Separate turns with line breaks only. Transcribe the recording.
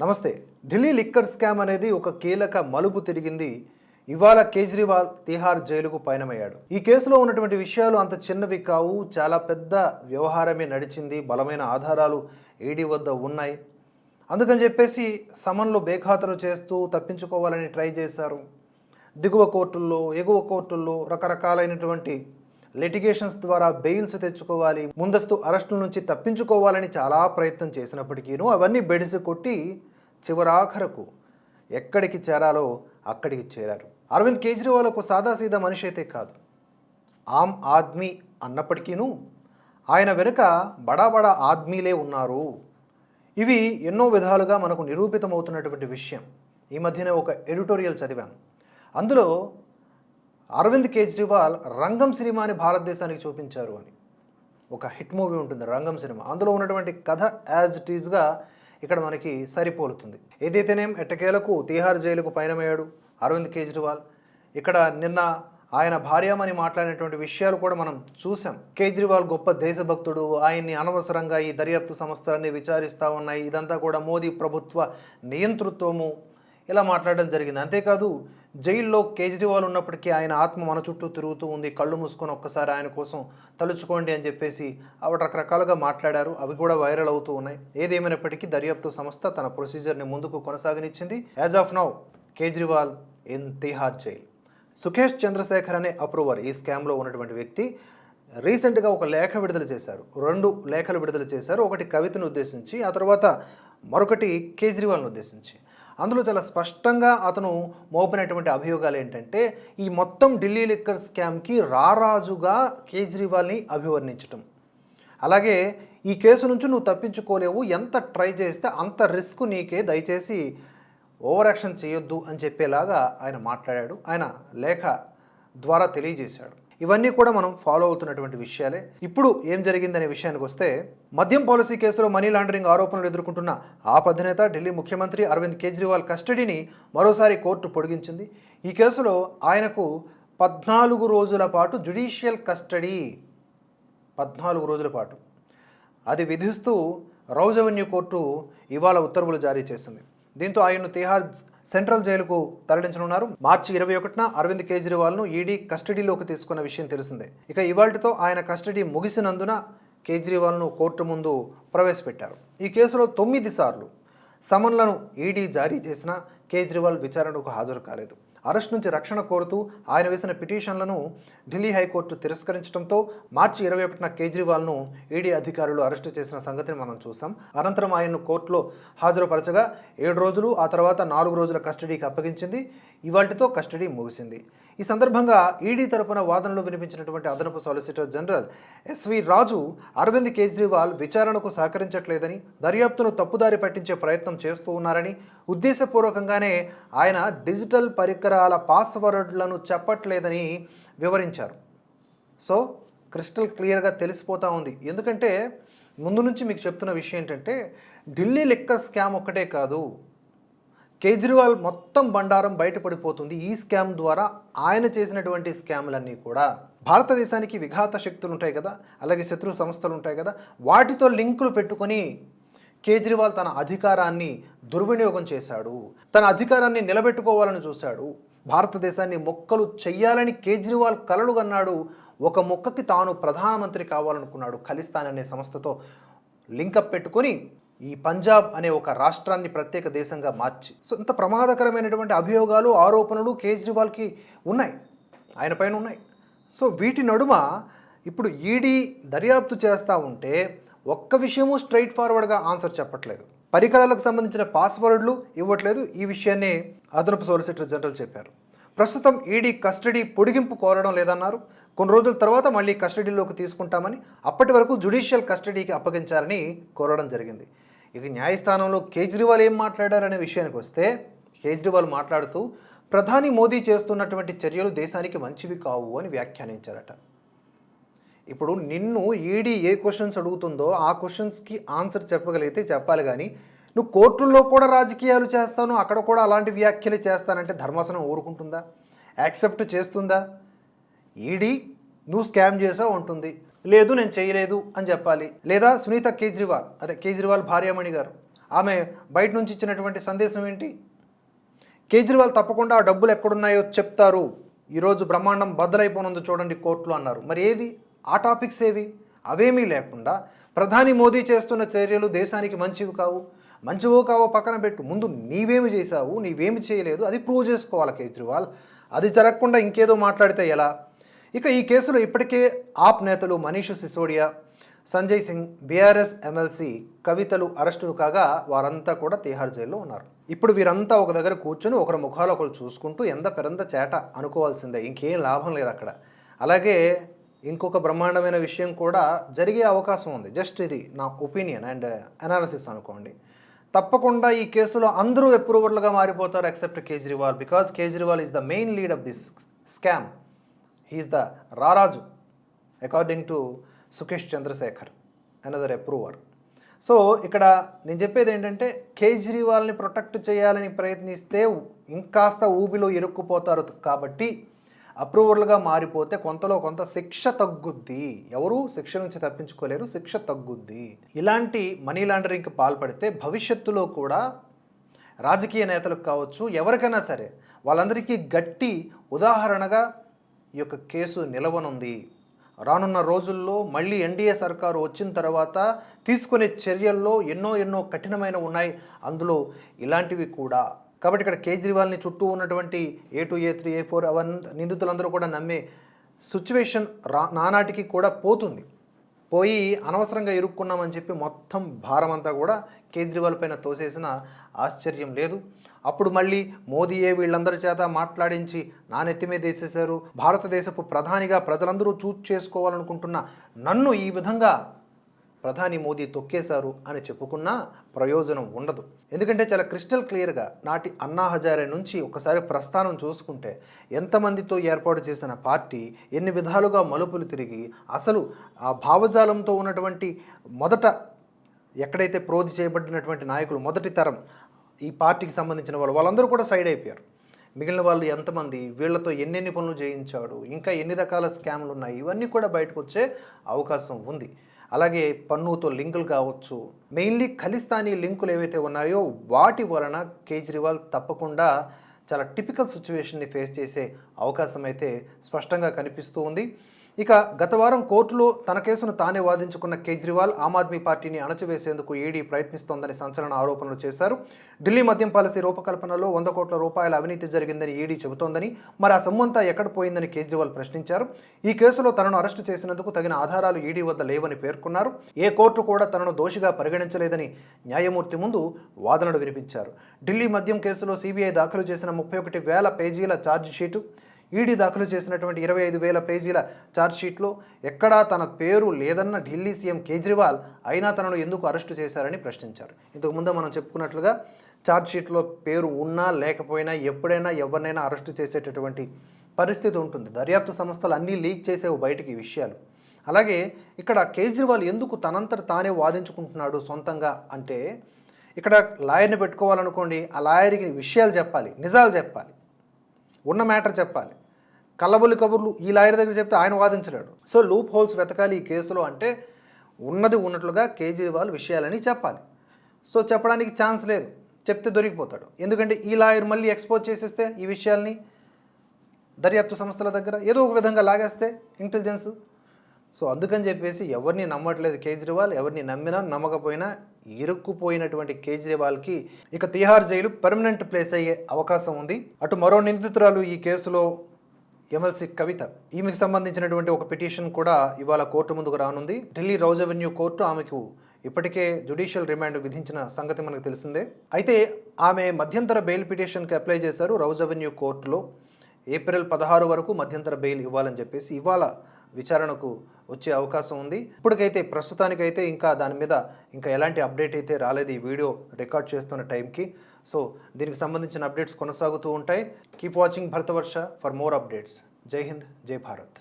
నమస్తే. Delhi liquor scam అనేది ఒక కీలక మలుపు తిరిగింది. ఇవాళ కేజ్రీవాల్ తిహార్ జైలుకు పయనమయ్యాడు. ఈ కేసులో ఉన్నటువంటి విషయాలు అంత చిన్నవి కావు. చాలా పెద్ద వ్యవహారమే నడిచింది. బలమైన ఆధారాలు ఈడీ వద్ద ఉన్నాయి. అందుకని చెప్పేసి సమన్లు బేఖాతరు చేస్తూ తప్పించుకోవాలని ట్రై చేశారు. దిగువ కోర్టుల్లో ఎగువ కోర్టుల్లో రకరకాలైనటువంటి లిటిగేషన్స్ ద్వారా బెయిల్స్ తెచ్చుకోవాలి. ముందస్తు అరెస్టుల నుంచి తప్పించుకోవాలని చాలా ప్రయత్నం చేసినప్పటికీను అవన్నీ బెడిసి కొట్టి చివరాఖరకు ఎక్కడికి చేరాలో అక్కడికి చేరారు. అరవింద్ కేజ్రీవాల్ ఒక సాదాసీదా మనిషి అయితే కాదు. ఆమ్ ఆద్మీ అన్నప్పటికీను ఆయన వెనుక బడా బడా ఆద్మీలే ఉన్నారు. ఇవి ఎన్నో విధాలుగా మనకు నిరూపితమవుతున్నటువంటి విషయం. ఈ మధ్యనే ఒక ఎడిటోరియల్ చదివాను. అందులో అరవింద్ కేజ్రీవాల్ రంగం సినిమాని భారతదేశానికి చూపించారు అని. ఒక హిట్ మూవీ ఉంటుంది రంగం సినిమా. అందులో ఉన్నటువంటి కథ యాజ్ ఇట్ ఈజ్గా ఇక్కడ మనకి సరిపోలుతుంది. ఏదైతేనేం ఎట్టకేలకు తీహార్ జైలుకు పయనమయ్యాడు అరవింద్ కేజ్రీవాల్ ఇక్కడ నిన్న ఆయన భార్యమని మాట్లాడినటువంటి విషయాలు కూడా మనం చూసాం. కేజ్రీవాల్ గొప్ప దేశభక్తుడు ఆయన్ని అనవసరంగా ఈ దర్యాప్తు సంస్థలన్నీ విచారిస్తూ ఉన్నాయి. ఇదంతా కూడా మోదీ ప్రభుత్వ నియంతృత్వము ఇలా మాట్లాడడం జరిగింది. అంతేకాదు జైల్లో కేజ్రీవాల్ ఉన్నప్పటికీ ఆయన ఆత్మ మన చుట్టూ తిరుగుతూ ఉంది. కళ్ళు మూసుకొని ఒక్కసారి ఆయన కోసం తలుచుకోండి అని చెప్పేసి ఆవిడ రకరకాలుగా మాట్లాడారు. అవి కూడా వైరల్ అవుతూ ఉన్నాయి. ఏదేమైనప్పటికీ దర్యాప్తు సంస్థ తన ప్రొసీజర్ని ముందుకు కొనసాగనిచ్చింది. As of now Kejriwal in Tihar jail. Sukesh Chandrashekhar అనే అప్రూవర్ ఈ స్కామ్లో ఉన్నటువంటి వ్యక్తి రీసెంట్గా ఒక లేఖ విడుదల చేశారు. రెండు లేఖలు విడుదల చేశారు. ఒకటి కవితను ఉద్దేశించి ఆ తర్వాత మరొకటి కేజ్రీవాల్ను ఉద్దేశించి. అందులో చాలా స్పష్టంగా అతను మోపినటువంటి అభియోగాలు ఏంటంటే ఈ మొత్తం ఢిల్లీ లిక్కర్ స్కామ్కి రారాజుగా కేజ్రీవాల్ని అభివర్ణించటం. అలాగే ఈ కేసు నుంచి నువ్వు తప్పించుకోలేవు ఎంత ట్రై చేస్తే అంత రిస్క్ నీకే దయచేసి ఓవర్ యాక్షన్ చేయొద్దు అని చెప్పేలాగా ఆయన మాట్లాడాడు. ఆయన లేఖ ద్వారా తెలియజేశాడు. ఇవన్నీ కూడా మనం ఫాలో అవుతున్నటువంటి విషయాలే. ఇప్పుడు ఏం జరిగిందనే విషయానికి వస్తే మద్యం పాలసీ కేసులో మనీ లాండరింగ్ ఆరోపణలు ఎదుర్కొంటున్న ఆప్ అధినేత ఢిల్లీ ముఖ్యమంత్రి అరవింద్ కేజ్రీవాల్ కస్టడీని మరోసారి కోర్టు పొడిగించింది. ఈ కేసులో ఆయనకు పద్నాలుగు రోజుల పాటు జుడిషియల్ కస్టడీ పద్నాలుగు రోజుల పాటు. అది విధిస్తూ రౌజ్ అవెన్యూ కోర్టు ఇవాళ ఉత్తర్వులు జారీ చేసింది. దీంతో ఆయన్ను తిహార్ సెంట్రల్ జైలుకు తరలించనున్నారు. మార్చి ఇరవై ఒకటిన అరవింద్ కేజ్రీవాల్ను ఈడీ కస్టడీలోకి తీసుకున్న విషయం తెలిసిందే. ఇక ఇవాళతో ఆయన కస్టడీ ముగిసినందున కేజ్రీవాల్ను కోర్టు ముందు ప్రవేశపెట్టారు. ఈ కేసులో తొమ్మిది సార్లు సమన్లను ఈడీ జారీ చేసినా కేజ్రీవాల్ విచారణకు హాజరు కాలేదు. అరెస్ట్ నుంచి రక్షణ కోరుతూ ఆయన వేసిన పిటిషన్లను ఢిల్లీ హైకోర్టు తిరస్కరించడంతో మార్చి ఇరవై ఒకటిన కేజ్రీవాల్ను ఈడీ అధికారులు అరెస్టు చేసిన సంగతిని మనం చూసాం అనంతరం ఆయన్ను కోర్టులో హాజరుపరచగా ఏడు రోజులు ఆ తర్వాత నాలుగు రోజుల కస్టడీకి అప్పగించింది. ఇవాళ్టితో కస్టడీ ముగిసింది. ఈ సందర్భంగా ఈడీ తరపున వాదనలు వినిపించినటువంటి అదనపు solicitor general SV Raju Arvind Kejriwal విచారణకు సహకరించట్లేదని దర్యాప్తును తప్పుదారి పట్టించే ప్రయత్నం చేస్తూ ఉన్నారని ఉద్దేశపూర్వకంగానే ఆయన డిజిటల్ పరికరాల పాస్వర్డ్లను చెప్పట్లేదని వివరించారు. సో క్రిస్టల్ క్లియర్గా తెలిసిపోతూ ఉంది. ఎందుకంటే ముందు నుంచి మీకు చెప్తున్న విషయం ఏంటంటే ఢిల్లీ లెక్క స్కామ్ ఒక్కటే కాదు. కేజ్రీవాల్ మొత్తం బండారం బయటపడిపోతుంది ఈ స్కామ్ ద్వారా. ఆయన చేసినటువంటి స్కామ్లన్నీ కూడా భారతదేశానికి విఘాత శక్తులు ఉంటాయి కదా అలాగే శత్రు సంస్థలు ఉంటాయి కదా వాటితో లింకులు పెట్టుకొని కేజ్రీవాల్ తన అధికారాన్ని దుర్వినియోగం చేశాడు. తన అధికారాన్ని నిలబెట్టుకోవాలని చూశాడు. భారతదేశాన్ని మొక్కలు చెయ్యాలని కేజ్రీవాల్ కలలు కన్నాడు. ఒక మొక్కకి తాను ప్రధానమంత్రి కావాలనుకున్నాడు. ఖలిస్తాన్ అనే సంస్థతో లింకప్ పెట్టుకొని ఈ పంజాబ్ అనే ఒక రాష్ట్రాన్ని ప్రత్యేక దేశంగా మార్చి. సో ఇంత ప్రమాదకరమైనటువంటి అభియోగాలు ఆరోపణలు కేజ్రీవాల్కి ఉన్నాయి. ఆయన పైన ఉన్నాయి. సో వీటి నడుమ ఇప్పుడు ఈడీ దర్యాప్తు చేస్తూ ఉంటే ఒక్క విషయము స్ట్రైట్ ఫార్వర్డ్గా ఆన్సర్ చెప్పట్లేదు. పరికరాలకు సంబంధించిన పాస్వర్డ్లు ఇవ్వట్లేదు. ఈ విషయాన్ని అదనపు సోలిసిటర్ జనరల్ చెప్పారు. ప్రస్తుతం ఈడీ కస్టడీ పొడిగింపు కోరడం లేదన్నారు. కొన్ని రోజుల తర్వాత మళ్ళీ కస్టడీలోకి తీసుకుంటామని అప్పటి వరకు జుడిషియల్ కస్టడీకి అప్పగించారని కోరడం జరిగింది. ఇక న్యాయస్థానంలో కేజ్రీవాల్ ఏం మాట్లాడారనే విషయానికి వస్తే కేజ్రీవాల్ మాట్లాడుతూ ప్రధాని మోదీ చేస్తున్నటువంటి చర్యలు దేశానికి మంచివి కావు అని వ్యాఖ్యానించారట. ఇప్పుడు నిన్ను ఈడీ ఏ క్వశ్చన్స్ అడుగుతుందో ఆ క్వశ్చన్స్కి ఆన్సర్ చెప్పగలిగితే చెప్పాలి కానీ నువ్వు కోర్టుల్లో కూడా రాజకీయాలు చేస్తాను అక్కడ కూడా అలాంటి వ్యాఖ్యలు చేస్తానంటే ధర్మాసనం ఊరుకుంటుందా? యాక్సెప్ట్ చేస్తుందా? ఈడీ నువ్వు స్కామ్ చేసావు ఉంటుంది లేదు నేను చేయలేదు అని చెప్పాలి. లేదా సునీత కేజ్రీవాల్ అదే కేజ్రీవాల్ భార్యామణి గారు ఆమె బయట నుంచి ఇచ్చినటువంటి సందేశం ఏంటి? కేజ్రీవాల్ తప్పకుండా ఆ డబ్బులు ఎక్కడున్నాయో చెప్తారు. ఈరోజు బ్రహ్మాండం బద్దలైపోనుంది చూడండి కోర్టులో అన్నారు. మరి ఏది? ఆ టాపిక్స్ ఏవి? అవేమీ లేకుండా ప్రధాని మోదీ చేస్తున్న చర్యలు దేశానికి మంచివి కావు. మంచివో కావో పక్కన పెట్టు. ముందు నీవేమి చేశావు నీవేమి చేయలేదు అది ప్రూవ్ చేసుకోవాలి కేజ్రీవాల్. అది జరగకుండా ఇంకేదో మాట్లాడితే ఎలా? ఇక ఈ కేసులో ఇప్పటికే ఆప్ నేతలు మనీష్ సిసోడియా సంజయ్ సింగ్ బీఆర్ఎస్ ఎమ్మెల్సీ కవితలు అరెస్టులు కాగా వారంతా కూడా తిహార్ జైల్లో ఉన్నారు. ఇప్పుడు వీరంతా ఒక దగ్గర కూర్చొని ఒకరి ముఖాలు ఒకరు చూసుకుంటూ ఎంత పెరంత చేట అనుకోవాల్సిందే ఇంకేం లాభం లేదు అక్కడ. అలాగే ఇంకొక బ్రహ్మాండమైన విషయం కూడా జరిగే అవకాశం ఉంది. జస్ట్ ఇది నా ఒపీనియన్ అండ్ అనాలిసిస్ అనుకోండి. తప్పకుండా ఈ కేసులో అందరూ అప్రూవర్లుగా మారిపోతారు except Kejriwal because Kejriwal is the main lead of this scam. He's the రారాజు according to Sukesh Chandrashekhar another approver so ఇక్కడ నేను చెప్పేది ఏంటంటే కేజ్రీవాల్ని ప్రొటెక్ట్ చేయాలని ప్రయత్నిస్తే ఇంకాస్త ఊబిలో ఇరుక్కుపోతారు. కాబట్టి అప్రూవర్లుగా మారిపోతే కొంతలో కొంత శిక్ష తగ్గుద్ది. ఎవరు? శిక్ష నుంచి తప్పించుకోలేరు శిక్ష తగ్గుద్ది. ఇలాంటి మనీ లాండరింగ్కి పాల్పడితే భవిష్యత్తులో కూడా రాజకీయ నేతలకు కావచ్చు ఎవరికైనా సరే వాళ్ళందరికీ గట్టి ఉదాహరణగా ఈ యొక్క కేసు నిలవనుంది. రానున్న రోజుల్లో మళ్ళీ ఎన్డీఏ సర్కారు వచ్చిన తర్వాత తీసుకునే చర్యల్లో ఎన్నో ఎన్నో కఠినమైన ఉన్నాయి. అందులో ఇలాంటివి కూడా. కాబట్టి ఇక్కడ కేజ్రీవాల్ని చుట్టూ ఉన్నటువంటి A two A three A four అవన్నీ నిందితులందరూ కూడా నమ్మే సిచ్యువేషన్ రా నానాటికి కూడా పోతుంది. పోయి అనవసరంగా ఇరుక్కున్నామని చెప్పి మొత్తం భారం అంతా కూడా కేజ్రీవాల్ పైన తోసేసిన ఆశ్చర్యం లేదు. అప్పుడు మళ్ళీ మోదీయే వీళ్ళందరి చేత మాట్లాడించి నా నెత్తి మీద భారతదేశపు ప్రధానిగా ప్రజలందరూ చూజ్ చేసుకోవాలనుకుంటున్న నన్ను ఈ విధంగా ప్రధాని మోదీ తొక్కేశారు అని చెప్పుకున్నా ప్రయోజనం ఉండదు. ఎందుకంటే చాలా క్రిస్టల్ క్లియర్గా నాటి అన్నా హజారే నుంచి ఒకసారి ప్రస్థానం చూసుకుంటే ఎంతమందితో ఏర్పాటు చేసిన పార్టీ ఎన్ని విధాలుగా మలుపులు తిరిగి అసలు ఆ భావజాలంతో ఉన్నటువంటి మొదట ఎక్కడైతే ప్రోధి చేయబడినటువంటి నాయకులు మొదటి తరం ఈ పార్టీకి సంబంధించిన వాళ్ళు వాళ్ళందరూ కూడా సైడ్ అయిపోయారు. మిగిలిన వాళ్ళు ఎంతమంది వీళ్ళతో ఎన్నెన్ని పనులు చేయించాడు ఇంకా ఎన్ని రకాల స్కామ్లు ఉన్నాయి ఇవన్నీ కూడా బయటకు వచ్చే అవకాశం ఉంది. అలాగే పన్నుతో లింకులు కావచ్చు మెయిన్లీ ఖలిస్తానీ లింకులు ఏవైతే ఉన్నాయో వాటి వలన కేజ్రీవాల్ తప్పకుండా చాలా టిపికల్ సిచ్యువేషన్ని ఫేస్ చేసే అవకాశం అయితే స్పష్టంగా కనిపిస్తూ ఉంది. ఇక గత వారం కోర్టులో తన కేసును తానే వాదించుకున్న కేజ్రీవాల్ ఆమ్ ఆద్మీ పార్టీని అణచివేసేందుకు ఈడీ ప్రయత్నిస్తోందని సంచలన ఆరోపణలు చేశారు. ఢిల్లీ మద్యం పాలసీ రూపకల్పనలో వంద కోట్ల రూపాయల అవినీతి జరిగిందని ఈడీ చెబుతోందని మరి ఆ సొమ్మంతా ఎక్కడ పోయిందని కేజ్రీవాల్ ప్రశ్నించారు. ఈ కేసులో తనను అరెస్టు చేసినందుకు తగిన ఆధారాలు ఈడీ వద్ద లేవని పేర్కొన్నారు. ఏ కోర్టు కూడా తనను దోషిగా పరిగణించలేదని న్యాయమూర్తి ముందు వాదనలు వినిపించారు. ఢిల్లీ మద్యం కేసులో సీబీఐ దాఖలు చేసిన ముప్పై ఒకటి వేల పేజీల ఛార్జ్ షీటు ఈడీ దాఖలు చేసినటువంటి ఇరవై ఐదు వేల పేజీల ఛార్జ్షీట్లో ఎక్కడా తన పేరు లేదన్న ఢిల్లీ సీఎం కేజ్రీవాల్ అయినా తనను ఎందుకు అరెస్టు చేశారని ప్రశ్నించారు. ఇంతకు ముందు మనం చెప్పుకున్నట్లుగా ఛార్జ్షీట్లో పేరు ఉన్నా లేకపోయినా ఎప్పుడైనా ఎవరినైనా అరెస్టు చేసేటటువంటి పరిస్థితి ఉంటుంది. దర్యాప్తు సంస్థలు అన్నీ లీక్ చేసేవి బయటికి విషయాలు. అలాగే ఇక్కడ కేజ్రీవాల్ ఎందుకు తనంతట తానే వాదించుకుంటున్నాడు సొంతంగా అంటే ఇక్కడ లాయర్ని పెట్టుకోవాలనుకోండి ఆ లాయర్కి విషయాలు చెప్పాలి నిజాలు చెప్పాలి ఉన్న మ్యాటర్ చెప్పాలి. కళ్ళబొల్లి కబుర్లు ఈ లాయర్ దగ్గర చెప్తే ఆయన వాదించలేడు. సో లూప్ హోల్స్ వెతకాలి ఈ కేసులో అంటే ఉన్నది ఉన్నట్లుగా కేజ్రీవాల్ విషయాలని చెప్పాలి. సో చెప్పడానికి ఛాన్స్ లేదు. చెప్తే దొరికిపోతాడు. ఎందుకంటే ఈ లాయర్ మళ్ళీ ఎక్స్పోజ్ చేసేస్తే ఈ విషయాల్ని దర్యాప్తు సంస్థల దగ్గర ఏదో ఒక విధంగా లాగేస్తే ఇంటెలిజెన్స్. సో అందుకని చెప్పేసి ఎవరిని నమ్మట్లేదు కేజ్రీవాల్ ఎవరిని నమ్మినా నమ్మకపోయినా ఇరుక్కుపోయినటువంటి కేజ్రీవాల్కి ఇక తిహార్ జైలు పర్మనెంట్ ప్లేస్ అయ్యే అవకాశం ఉంది. అటు మరో నిందితురాలు ఈ కేసులో ఎమ్మెల్సీ కవిత. ఈమెకు సంబంధించినటువంటి ఒక పిటిషన్ కూడా ఇవాళ కోర్టు ముందుకు రానుంది. ఢిల్లీ రౌజ్ అవెన్యూ కోర్టు ఆమెకు ఇప్పటికే జుడిషియల్ రిమాండ్ విధించిన సంగతి మనకు తెలిసిందే. అయితే ఆమె మధ్యంతర బెయిల్ పిటిషన్కి అప్లై చేశారు రౌజ్ అవెన్యూ కోర్టులో. ఏప్రిల్ పదహారు వరకు మధ్యంతర బెయిల్ ఇవ్వాలని చెప్పేసి ఇవాళ విచారణకు వచ్చే అవకాశం ఉంది. ఇప్పటికైతే ప్రస్తుతానికైతే ఇంకా దాని మీద ఇంకా ఎలాంటి అప్డేట్ అయితే రాలేదు ఈ వీడియో రికార్డ్ చేస్తున్న టైంకి. సో దీనికి సంబంధించిన అప్డేట్స్ కొనసాగుతూ ఉంటాయి. Keep watching Bharatvarsh for more updates Jai Hind Jai Bharat